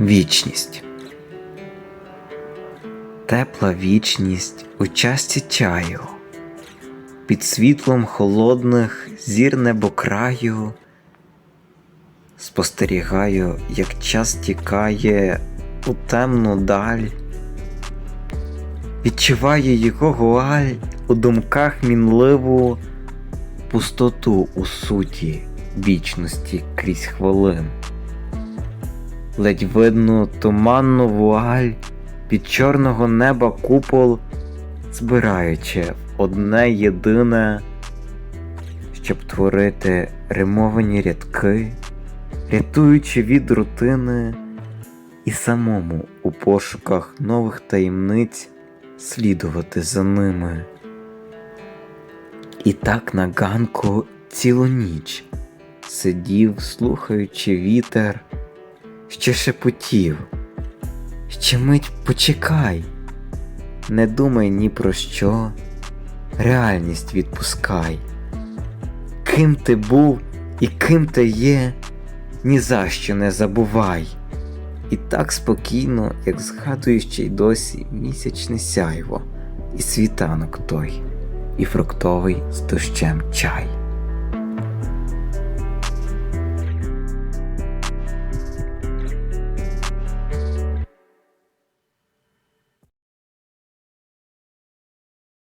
Вічність. Тепла вічність у часті чаю. Під світлом холодних зір небокраю спостерігаю, як час тікає у темну даль. Відчуваю його гуаль у думках мінливу пустоту у суті вічності крізь хвилин. Ледь видно туманну вуаль під чорного неба купол, збираючи одне єдине, щоб творити римовані рядки, рятуючи від рутини і самому у пошуках нових таємниць слідувати за ними. І так на ганку цілу ніч сидів, слухаючи вітер, що шепотів. Ще мить почекай, не думай ні про що, реальність відпускай. Ким ти був і ким ти є, ні за що не забувай. І так спокійно, як згадуєш ще й досі місячне сяйво, і світанок той, і фруктовий з дощем чай.